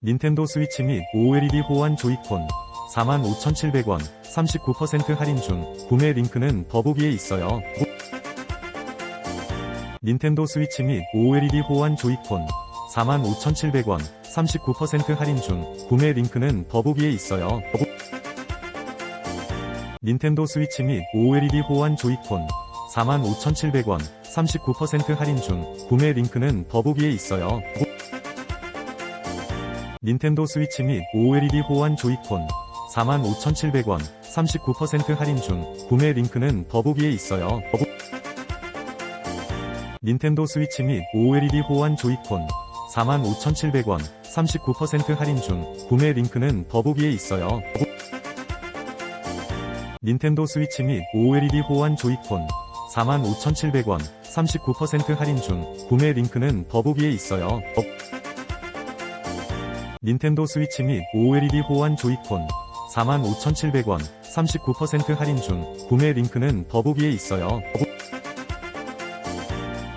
닌텐도 스위치 및 OLED 호환 조이콘 45,700원 39% 할인 중 구매 링크는 더보기에 있어요. 닌텐도 스위치 및 OLED 호환 조이콘 45,700원 39% 할인 중 구매 링크는 더보기에 있어요. 닌텐도 스위치 및 OLED 호환 조이콘 45,700원 39% 할인 중 구매 링크는 더보기에 있어요. 닌텐도 스위치 및 OLED 호환 조이콘 45,700원 39% 할인 중 구매 링크는 더보기에 있어요. 닌텐도 스위치 및 OLED 호환 조이콘 45,700원 39% 할인 중 구매 링크는 더보기에 있어요. 닌텐도 스위치 및 OLED 호환 조이콘 45,700원 39% 할인 중 구매 링크는 더보기에 있어요. 닌텐도 스위치 및 OLED 호환 조이콘 45,700원 39% 할인 중 구매 링크는 더보기에 있어요.